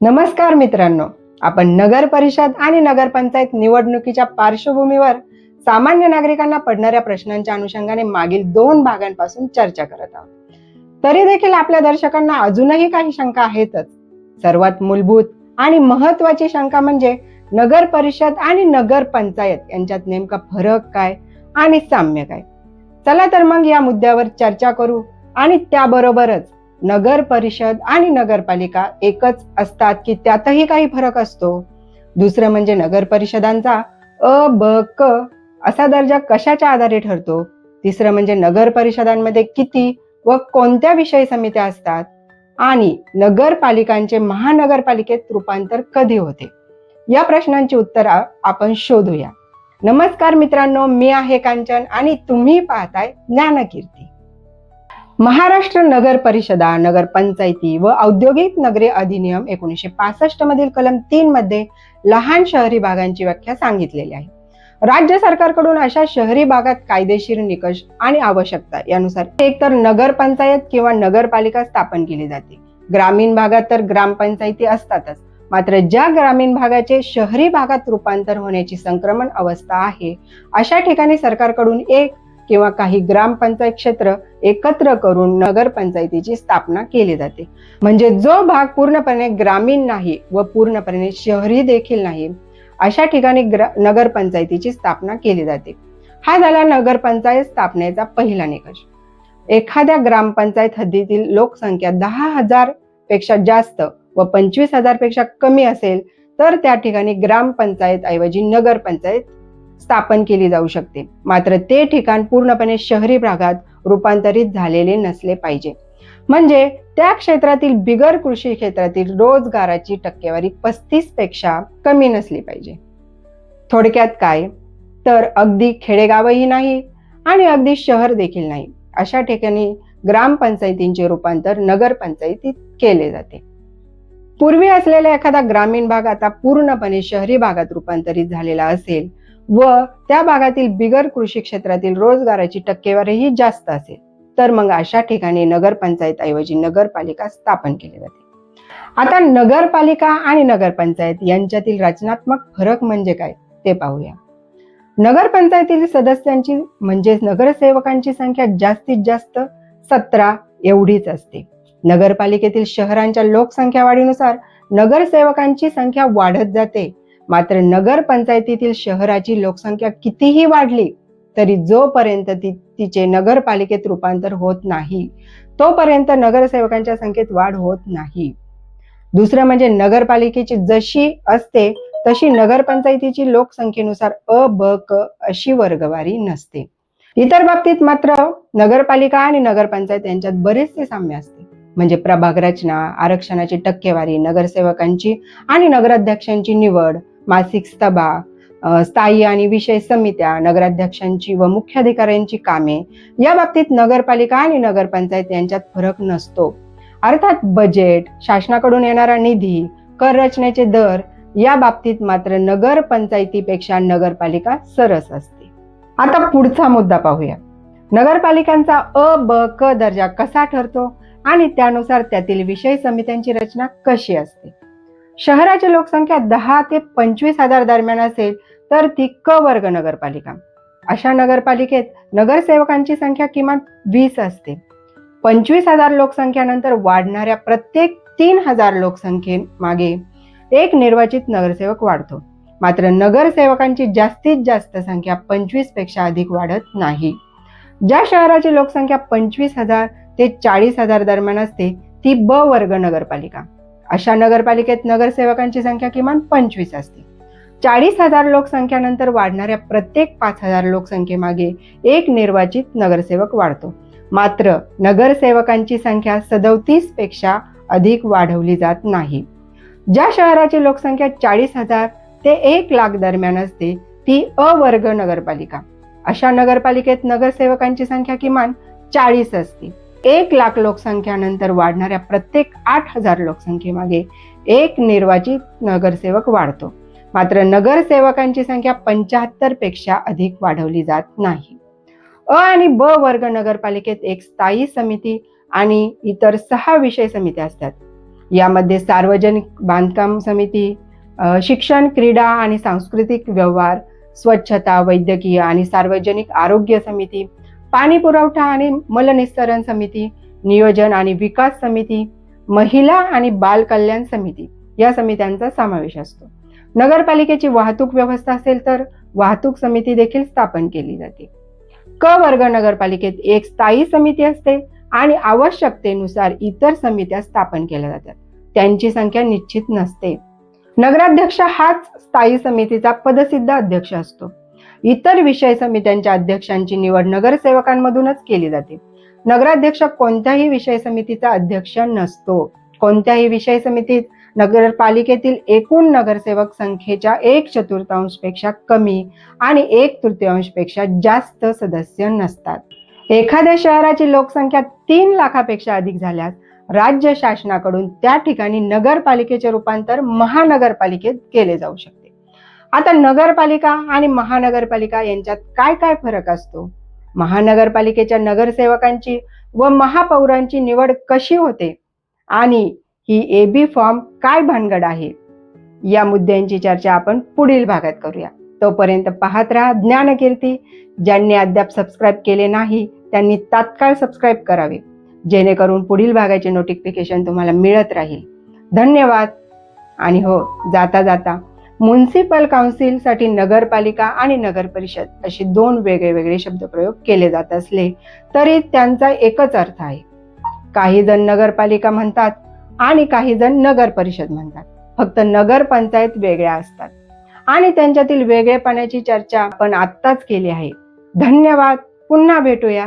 नमस्कार मित्रांनो. आपण नगर परिषद आणि नगरपंचायत निवडणुकीच्या पार्श्वभूमीवर सामान्य नागरिकांना पडणाऱ्या प्रश्नांच्या अनुषंगाने मागील दोन भागांपासून चर्चा करत आहोत. तरी देखील आपल्या दर्शकांना अजूनही काही शंका आहेतच. सर्वात मूलभूत आणि महत्वाची शंका म्हणजे नगर परिषद आणि नगर पंचायत यांच्यात नेमका फरक काय आणि साम्य काय? चला तर मग या मुद्द्यावर चर्चा करू आणि त्याबरोबरच नगर परिषद आणि नगरपालिका एकच असतात की त्यातही काही फरक असतो. दुसरं म्हणजे नगर परिषदांचा अ ब क असा दर्जा कशाच्या आधारे ठरतो? तिसरं म्हणजे नगर परिषदांमध्ये किती व कोणत्या विषय समित्या असतात? आणि नगरपालिकांचे महानगरपालिकेत रूपांतर कधी होते? या प्रश्नांची उत्तर आपण शोधूया. नमस्कार मित्रांनो मी आहे कांचन आणि तुम्ही पाहताय ज्ञानकीर्ती. महाराष्ट्र नगर परिषदा नगर पंचायती व औद्योगिक नगरे अधिनियम एकोणीसशे पासष्ट मधील कलम तीन मध्ये लहान शहरी भागांची व्याख्या सांगितलेली आहे. राज्य सरकारकडून अशा शहरी भागात कायदेशीर निकष आणि आवश्यकता यानुसार एकतर नगर पंचायत किंवा नगरपालिका स्थापन केली जाते. ग्रामीण भागात तर ग्रामपंचायती असतातच मात्र ज्या ग्रामीण भागाचे शहरी भागात रूपांतर होण्याची संक्रमण अवस्था आहे अशा ठिकाणी सरकारकडून एक किंवा काही ग्रामपंचायत क्षेत्र एकत्र करून नगरपंचायतीची स्थापना केली जाते. म्हणजे जो भाग पूर्णपणे ग्रामीण नाही व पूर्णपणे शहरी देखील नाही अशा ठिकाणी नगरपंचायतीची स्थापना केली जाते. हा झाला नगरपंचायत स्थापनेचा पहिला निकष. एखाद्या ग्रामपंचायत हद्दीतील लोकसंख्या दहा हजारपेक्षा जास्त व पंचवीस हजारपेक्षा कमी असेल तर त्या ठिकाणी ग्रामपंचायत ऐवजी नगरपंचायत स्थापन केली जाऊ शकते. मात्र ते ठिकाण पूर्णपणे शहरी भागात रूपांतरित झालेले नसले पाहिजे. म्हणजे त्या क्षेत्रातील बिगर कृषी क्षेत्रातील रोजगाराची टक्केवारी पस्तीसपेक्षा कमी नसली पाहिजे. थोडक्यात काय? तर अगदी खेडेगावही नाही आणि अगदी शहर देखील नाही. अशा ठिकाणी ग्रामपंचायतींचे रूपांतर नगरपंचायतीत केले जाते. पूर्वी असलेला एखादा ग्रामीण भाग आता पूर्णपणे शहरी भागात रूपांतरित झालेला असेल व त्या भागातील बिगर कृषी क्षेत्रातील रोजगाराची टक्केवारीही जास्त असेल तर मग अशा ठिकाणी नगरपंचायत ऐवजी नगरपालिका स्थापन केली जाते. आता नगरपालिका आणि नगरपंचायत यांच्यातील रचनात्मक फरक म्हणजे काय ते पाहूया. नगरपंचायतीतील सदस्यांची म्हणजेच नगरसेवकांची संख्या जास्तीत जास्त सतरा एवढीच असते. नगरपालिकेतील शहरांच्या लोकसंख्या वाढीनुसार नगरसेवकांची संख्या वाढत जाते. मात्र नगरपंचायतीतील शहराची लोकसंख्या कितीही वाढली तरी जोपर्यंत ती तिचे नगरपालिकेत रूपांतर होत नाही तोपर्यंत नगरसेवकांच्या संख्येत वाढ होत नाही. दुसरं म्हणजे नगरपालिकेची जशी असते तशी नगरपंचायतीची लोकसंख्येनुसार अ ब क अशी वर्गवारी नसते. इतर बाबतीत मात्र नगरपालिका आणि नगरपंचायत यांच्यात बरेचसे साम्य असते. म्हणजे प्रभाग रचना आरक्षणाची टक्केवारी नगरसेवकांची आणि नगराध्यक्षांची निवड मासिक सभा स्थायी आणि विषय समित्या नगराध्यक्षांची व मुख्याधिकाऱ्यांची कामे या बाबतीत नगरपालिका आणि नगरपंचायत यांच्यात फरक नसतो. अर्थात बजेट शासनाकडून येणारा निधी कर रचनेचे दर या बाबतीत मात्र नगरपंचायतीपेक्षा नगरपालिका सरस असते. आता पुढचा मुद्दा पाहूया. नगरपालिकांचा अ ब क दर्जा कसा ठरतो आणि त्यानुसार त्यातील विषय समित्यांची रचना कशी असते? शहराची लोकसंख्या दहा ते पंचवीस हजार दरम्यान असेल तर ती क वर्ग नगरपालिका. अशा नगरपालिकेत नगरसेवकांची संख्या किमान वीस असते. पंचवीस हजार लोकसंख्यानंतर वाढणाऱ्या प्रत्येक तीन हजार लोकसंख्येमागे एक निर्वाचित नगरसेवक वाढतो. मात्र नगरसेवकांची जास्तीत जास्त संख्या पंचवीसपेक्षा अधिक वाढत नाही. ज्या शहराची लोकसंख्या पंचवीस हजार ते चाळीस हजार दरम्यान असते ती ब वर्ग नगरपालिका. अशा नगरपालिकेत नगरसेवकांची संख्या किमान पंचवीस असते. चाळीस हजार लोकसंख्यानंतर वाढणाऱ्या प्रत्येक पाच हजार लोकसंख्येमागे एक निर्वाचित नगरसेवक वाढतो. मात्र नगरसेवकांची संख्या सदोतीसपेक्षा अधिक वाढवली जात नाही. ज्या शहराची लोकसंख्या चाळीस हजार ते एक लाख दरम्यान असते ती अवर्ग नगरपालिका. अशा नगरपालिकेत नगरसेवकांची संख्या किमान चाळीस असते. एक लाख लोकसंख्यानंतर वाढणाऱ्या प्रत्येक आठ हजार लोकसंख्येमागे एक निर्वाचित नगरसेवक वाढतो. मात्र नगरसेवकांची संख्या पंच्याहत्तरपेक्षा अधिक वाढवली जात नाही. अ आणि ब वर्ग नगरपालिकेत एक स्थायी समिती आणि इतर सहा विषय समित्या असतात. यामध्ये सार्वजनिक बांधकाम समिती शिक्षण क्रीडा आणि सांस्कृतिक व्यवहार स्वच्छता वैद्यकीय आणि सार्वजनिक आरोग्य समिती पाणी पुरवठा आणि मलनिस्सरण समिती नियोजन आणि विकास समिती महिला आणि बाल कल्याण समिती या समित्यांचा समावेश असतो. नगरपालिकेची वाहतूक व्यवस्था असेल तर वाहतूक समिती देखील स्थापन केली जाते. क वर्ग नगरपालिकेत एक स्थायी समिती असते आणि आवश्यकतेनुसार इतर समित्या स्थापन केल्या जातात. त्यांची संख्या निश्चित नसते. नगराध्यक्ष हाच स्थायी समितीचा पदसिद्ध अध्यक्ष असतो. इतर विषय समित्यांच्या अध्यक्षांची निवड नगरसेवकांमधूनच केली जाते. नगराध्यक्ष कोणत्याही विषय समितीचा अध्यक्ष नसतो. कोणत्याही विषय समितीत नगरपालिकेतील एकूण नगरसेवक संख्येच्या एक चतुर्थांशपेक्षा कमी आणि एक तृतीयांशपेक्षा जास्त सदस्य नसतात. एखाद्या शहराची लोकसंख्या तीन लाखापेक्षा अधिक झाल्यास राज्य शासनाकडून त्या ठिकाणी नगरपालिकेचे रूपांतर महानगरपालिकेत केले जाऊ शकते. आता नगरपालिका आणि महानगरपालिका यांच्यात काय काय फरक असतो? महानगरपालिकेच्या नगरसेवकांची व महापौरांची निवड कशी होते? आणि ही ए बी फॉर्म काय भानगड आहे? या मुद्द्यांची चर्चा आपण पुढील भागात करूया. तोपर्यंत पाहत राहा ज्ञानकीर्ती. ज्यांनी अद्याप सबस्क्राईब केले नाही त्यांनी तात्काळ सबस्क्राईब करावे. जेणेकरून पुढील भागाचे नोटिफिकेशन तुम्हाला मिळत राहील. धन्यवाद. आणि हो जाता जाता म्युन्सिपल काउन्सिलसाठी नगरपालिका आणि नगर परिषद असे दोन वेगळे वेगळे शब्दप्रयोग केले जात असले तरी त्यांचा एकच अर्थ आहे. काही जण नगरपालिका म्हणतात आणि काही जण नगर परिषद म्हणतात. फक्त नगर पंचायत वेगळ्या असतात. आणि त्यांच्यातील वेगळेपणाची चर्चा आपण आत्ताच केली आहे. धन्यवाद. पुन्हा भेटूया.